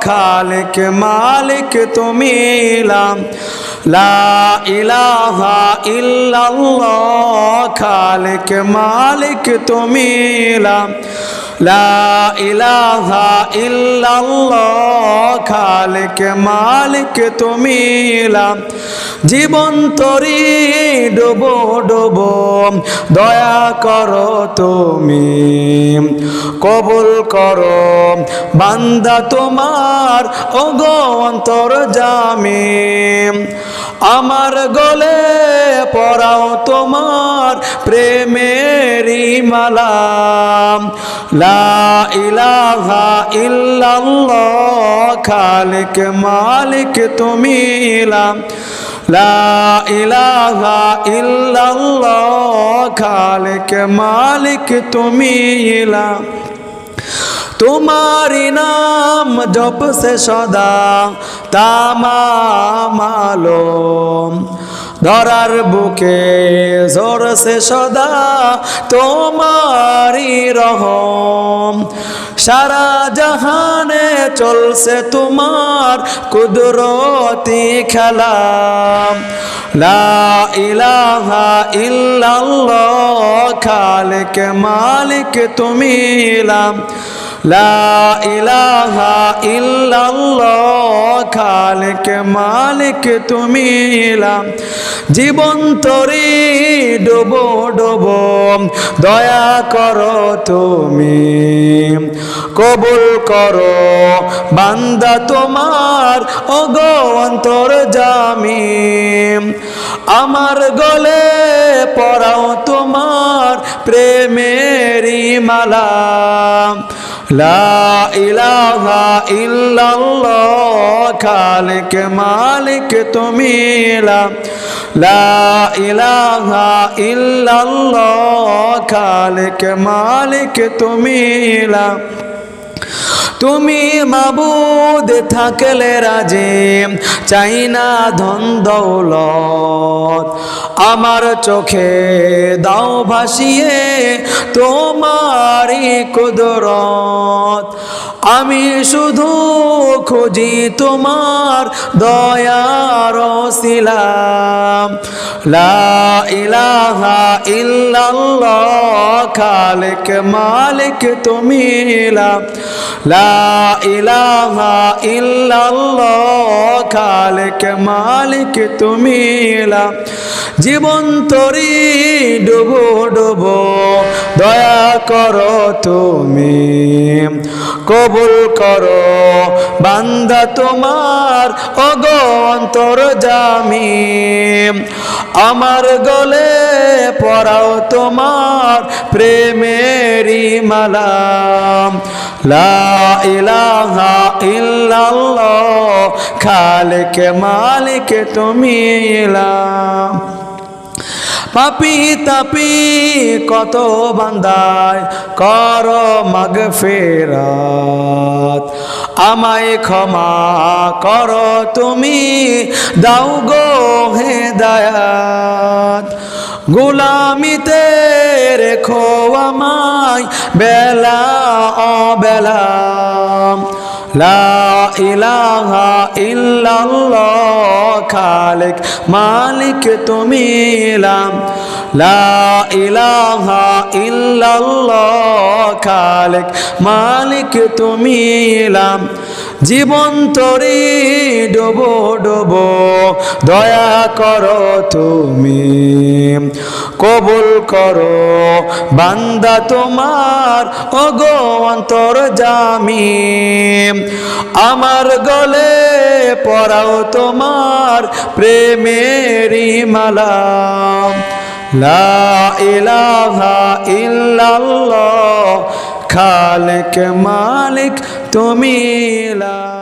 খালিক মালিক তুমি ইলাহা ইল্লাল্লাহ, খালিক মালিক তুমি ইলাহা ইল্লাল্লাহ, খালিক মালিক তুমি জীবন তরি ডুবো ডুবো দয়া করো তুমি, কবুল করো। বান্দা তোমার, ওগো অন্তর জামি, আমার গলে পড়াও তোমার প্রেমেরি মালা। লা ইলাহা ইল্লাল্লাহ, খালিক মালিক তুমি লাম লা। ইলাহা ইল্লাল্লাহ খালিক মালিক তুমি ইলা। তোমারি নাম জপসে সদা সদা তামামালো ধরার বুকে সে সদা তোমারি রহম। সারা জাহানে চলছে তোমার কুদরতি খেলা। লা ইলাহা খালিক মালিক তুমি লা ইলাহা ইল্লাল্লাহ খালিক মালিক তুমি লাম জীবন তরি ডুবো ডুবো, দয়া করো তুমি। কবুল করো, বান্দা তোমার, ওগো অন্তর জামি। আমার গলে পড়াও তোমার প্রেমেরি মালা। খালিক মালিক তুমি খালিক মালিক তুমি তুমি মাবুদ থাকলে রাজে, চাই না ধন দৌলত। আমার চোখে দাও ভাসিয়ে তোমারি কুদরত। আমি শুধু খুঁজি তোমার দয়ার শিলাম লা ইলাহা ইল্লাল্লাহ। খালিক মালিক তুমি লা ইলাহা ইল্লাল্লাহ। খালিক, মালিক তুমি জীবন তরি ডুবো ডুবো, দয়া করো তুমি, কবুল করো। বান্দা তোমার অগো অন্তর জামি আমার গলে পড়াও তোমার প্রেমেরি মালা। লা ইলাহা মালিক তুমি লাম পাপি তাপি কত বান্দায়, কর মাগ ফেরাত আমায় ক্ষমা কর তুমি, দাও গো হে দায়াত। গুলামিতে রেখো আমায় বেলা অবেলা। লা ইলাহা ইল্লাল্লাহ। খালিক মালিক তুমি লা ইলাহা খালিক, মালিক তুমি লাম জীবন তরি ডুবো ডুবো, দয়া করো তুমি। কবুল করো, বান্দা তোমার অগো অন্তর জামি আমার গলে পড়াও তোমার প্রেমের মালা। লা ইলাহা ইল্লাল্লাহ খালেক মালিক তুমি লা